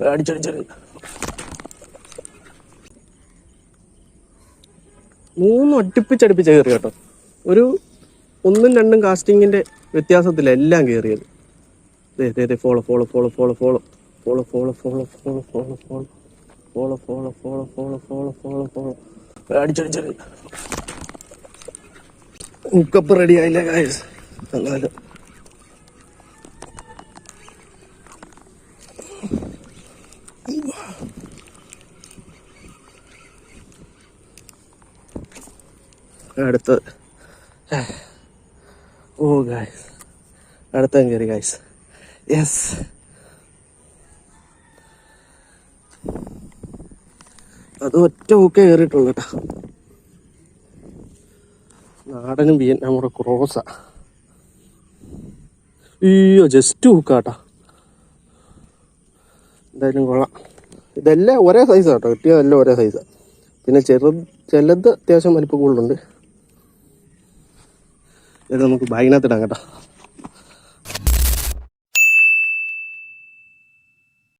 അടിച്ചടിച്ചടി മൂന്ന് അടുപ്പിച്ചടുപ്പിച്ച കയറി കേട്ടോ ഒരു ഒന്നും രണ്ടും കാസ്റ്റിങ്ങിന്റെ വ്യത്യാസത്തില്ല എല്ലാം കയറിയത് follow follow follow follow follow follow follow follow follow follow follow follow follow follow follow follow follow follow അടിച്ചടിച്ചടി hookup ready ആയില്ല ഗായ്സ് എന്നാലും അടുത്ത്. ഓ ഗായ്സ് അടുത്ത കയറി ഗായ്സ് യെസ് അത് ഒറ്റ ഒക്കെ കയറിയിട്ടുള്ളൂ കേട്ടോ. നാടനും ബിയൻ കൂടെ ക്രോസാ അയ്യോ ജസ്റ്റ് ഹുക്കാട്ടാ എന്തായാലും കൊള്ളാം. ഇതെല്ലാം ഒരേ സൈസാണ് കേട്ടോ കിട്ടിയതെല്ലാം ഒരേ സൈസാണ് പിന്നെ ചെറു ചിലത് അത്യാവശ്യം വലിപ്പം കൂടുതലുണ്ട്. ഇത് നമുക്ക് ബാഗിനകത്ത് ഇടാം കേട്ടോ.